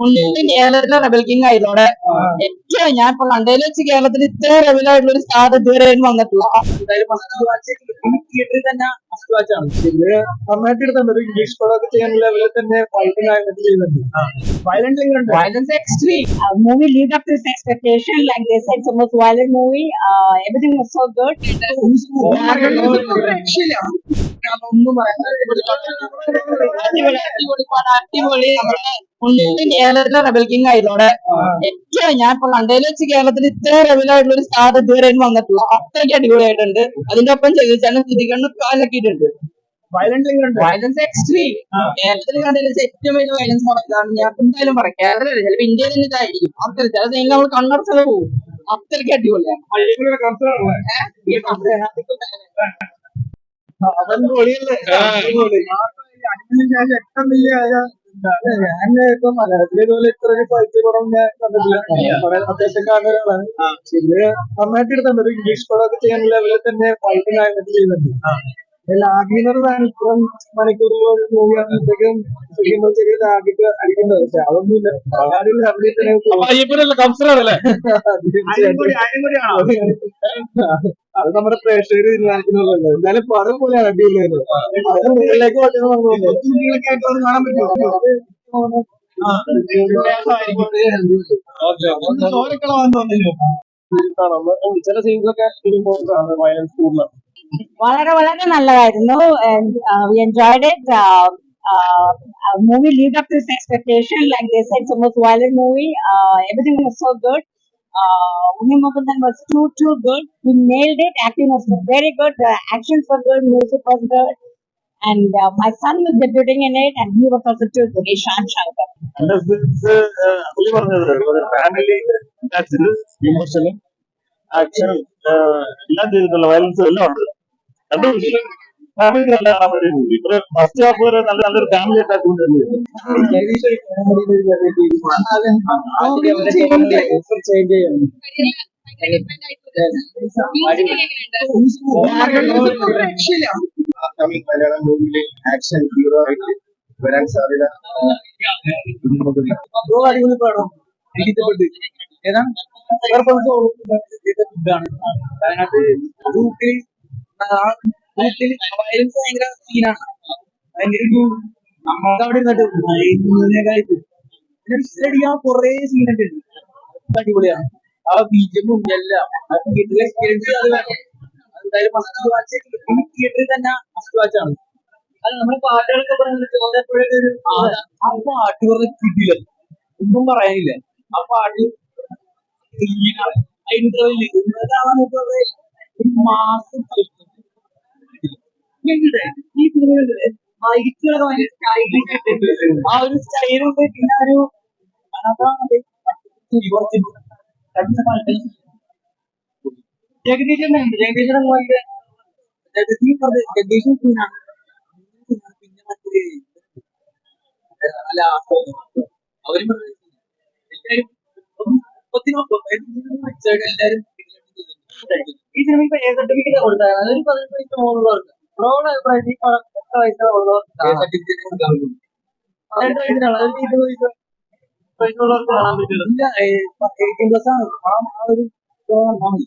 ഉണ്ട് കേരളത്തിലെ Rebel king ആയതോടെ. ഏറ്റവും ഞാൻ ഇപ്പൊ കണ്ടതിൽ വെച്ച് കേരളത്തിൽ ഇത്രയും റെബലായിട്ടുള്ള ആയിട്ടുള്ള ഒരു സ്റ്റാർ ഇതുവരെ വന്നിട്ടില്ല. ഇംഗ്ലീഷ് പടമൊക്കെ ലെവലിൽ തന്നെ വയലന്റ് വയലൻസ് എക്സ്ട്രീം അടിപൊളി ഉണ്ട് കേരളത്തിലെ റെബൽ കിങ് ആയതോടെ ഏറ്റവും ഞാൻ ഇപ്പൊ കണ്ടതിൽ വെച്ച് കേരളത്തിൽ ഇത്ര റെബലായിട്ടുള്ള ആയിട്ടുള്ള ഒരു സ്റ്റാർ ഇതുവരെ വന്നിട്ടുള്ള അത്രയ്ക്ക് അടിപൊളിയായിട്ടുണ്ട്. അതിന്റെ ഒപ്പം ചെയ്തിട്ടാണ് സ്ഥിതികണ്ണ് കാലക്കിയിട്ടുണ്ട് വയലൻസ് എക്സ്ട്രീം കേരളത്തിൽ കണ്ടതിൽ ഏറ്റവും വലിയ വയലൻസ് ഞാൻ എന്തായാലും പറയാം. ഇന്ത്യയിൽ തന്നെ ഇതായിരിക്കും. അത്ര ചില സൈനിൽ നമ്മൾ കണ്ണടച്ചത് പോകും. അത്രയ്ക്ക് അടിപൊളിയാണ്. ഇപ്പൊ മലയാളത്തിൽ ഇതുപോലെ ഇത്ര ഒരു ഫൈറ്റ് പടം ഞാൻ കണ്ടിട്ടില്ല അത്യാവശ്യം കാണുന്ന ഒരാളാണ് പിന്നെ നന്നായിട്ട് എടുത്തുണ്ട് ഒരു ഇംഗ്ലീഷ് പടമൊക്കെ ചെയ്യാൻ ലെവലിൽ തന്നെ ഫൈറ്റിംഗ് ആയിട്ട് ചെയ്യുന്നുണ്ട്. ലാഗിന്നതാണ് മണിക്കൂറിൽ മണിക്കൂർ മൂവി ആകുമ്പോഴത്തേക്കും ചെറിയ ലാഗിട്ട് അടിക്കുന്നത് പക്ഷെ അതൊന്നുമില്ല. വളരെ അവിടെ തന്നെ അത് നമ്മുടെ പ്രേക്ഷകർ തീരുമാനിക്കുന്നുള്ളൂ എന്തായാലും പടം പോലെയാണ് അടിപൊളിയായിരുന്നു പറ്റുന്ന പറഞ്ഞു കാണാൻ പറ്റുമോ ചില ആണ് വളരെ വളരെ നല്ലതായിരുന്നു movie lead it. Expectation like uh, movie lived up to its expectation. Like they said, it's the most violent. Uh. uh, Unimukundan was too, too good. He nailed it. Acting was very good. The actions were good. Music was good. And uh, my son was debuting in it, and he was also too good. Ishan Shankar. And does this, uh, uh, family, that's it. emotional, action, uh, ಎಲ್ಲ violence. ಎಲ್ಲ ಉಂಟು ಅದು നല്ല കാണാൻ പറ്റിയ movie വരെ നല്ല നല്ലൊരു ഫാമിലി രക്ഷയില്ല അപ്കമിങ് മലയാളം മൂവിയിലെ ആക്ഷൻ ഹീറോ ആയിട്ട് വരാൻ സാധ്യത അടിപൊളി പടം എനിക്ക് ഇഷ്ടപ്പെട്ടു ഏതാണ് ഫുഡാണ് അതിനകത്ത് ഊട്ടിൽ വയലൻസ് ഭയങ്കര സീനാണ് ഭയങ്കര ഒരു നമുക്ക് അവിടെ ഇരുന്നിട്ട് അടിക്കാൻ കൊറേ സീനൊക്കെ ഉണ്ട്. അടിപൊളിയാണ്. ആ ബീജമും എല്ലാം ആ തിയേറ്ററിൽ എക്സ്പീരിയൻസ് അത് വേണം. എന്തായാലും വാച്ച് തിയേറ്ററിൽ തന്നെ ഫസ്റ്റ് ആണ്. അത് നമ്മുടെ പാട്ടുകളൊക്കെ പറഞ്ഞിട്ട് ചോദപ്പോഴൊക്കെ ഒരു ആ- ആ പാട്ട് പറഞ്ഞ കിട്ടില്ല ഒന്നും പറയാനില്ല. ആ പാട്ട് ഇന്റർവെൽ ഒരു മാസം ഈ സിനിമകളിൽ മൈക്കുകളൊക്കെ ഭയങ്കര ആയിട്ട് ആ ഒരു സ്റ്റൈലുണ്ട് പിന്നെ ഒരു അതാണ് ജഗദീശൻ ജഗദീശൻ ഭയങ്കര ജഗദീശൻ പറഞ്ഞ ജഗദീശൻ സീനാണ് പിന്നെ മറ്റേ അല്ല അവരും പറഞ്ഞു എല്ലാരും എല്ലാരും ഈ സിനിമയ്ക്ക് ഏ സർട്ടിഫിക്കറ്റ് കൊടുത്താൽ അതൊരു പതിനെട്ട് വയസ്സ് മുകളിലുള്ളവർക്ക് ബ്രോഡ് അഭിപ്രായത്തിൽ ഈ പടം എത്ര വയസ്സുള്ളവർക്ക് പതിനെട്ട് വയസ്സിനാണ് അതൊരു ഇരുപത് വയസ്സ് വയസ്സുള്ളവർക്ക് കാണാൻ പറ്റില്ല ഇല്ല എയ്റ്റീൻ പ്ലസ് ആണ് ആ ആ ഒരു ഇത് മതി.